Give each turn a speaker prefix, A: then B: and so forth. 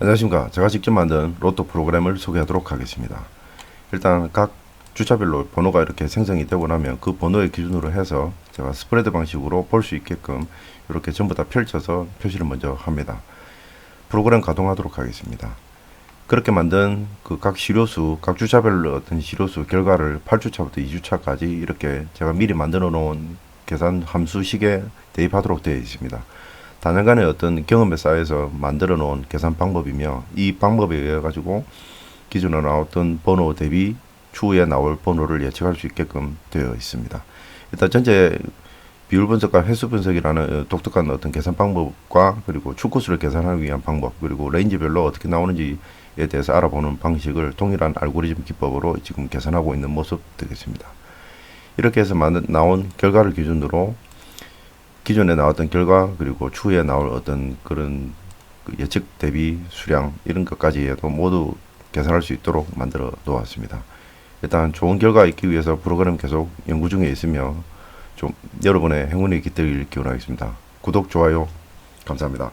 A: 안녕하십니까. 제가 직접 만든 로또 프로그램을 소개하도록 하겠습니다. 일단 각 주차별로 번호가 이렇게 생성이 되고 나면 그 번호의 기준으로 해서 제가 스프레드 방식으로 볼 수 있게끔 이렇게 전부 다 펼쳐서 표시를 먼저 합니다. 프로그램 가동하도록 하겠습니다. 그렇게 만든 그 각 시료수, 각 주차별로 어떤 시료수 결과를 8주차부터 2주차까지 이렇게 제가 미리 만들어 놓은 계산 함수식에 대입하도록 되어 있습니다. 단연간의 어떤 경험에 쌓여서 만들어 놓은 계산 방법이며 이 방법에 의해 가지고 기존에 나왔던 번호 대비 추후에 나올 번호를 예측할 수 있게끔 되어 있습니다. 일단 전체 비율 분석과 횟수 분석이라는 독특한 어떤 계산 방법과 그리고 축구수를 계산하기 위한 방법 그리고 레인지별로 어떻게 나오는지에 대해서 알아보는 방식을 동일한 알고리즘 기법으로 지금 계산하고 있는 모습 되겠습니다. 이렇게 해서 나온 결과를 기준으로 기존에 나왔던 결과 그리고 추후에 나올 어떤 그런 그 예측 대비 수량 이런 것까지 해도 모두 계산할 수 있도록 만들어 놓았습니다. 일단 좋은 결과 있기 위해서 프로그램 계속 연구 중에 있으며 좀 여러분의 행운이 깃들길 기원하겠습니다. 구독 좋아요 감사합니다.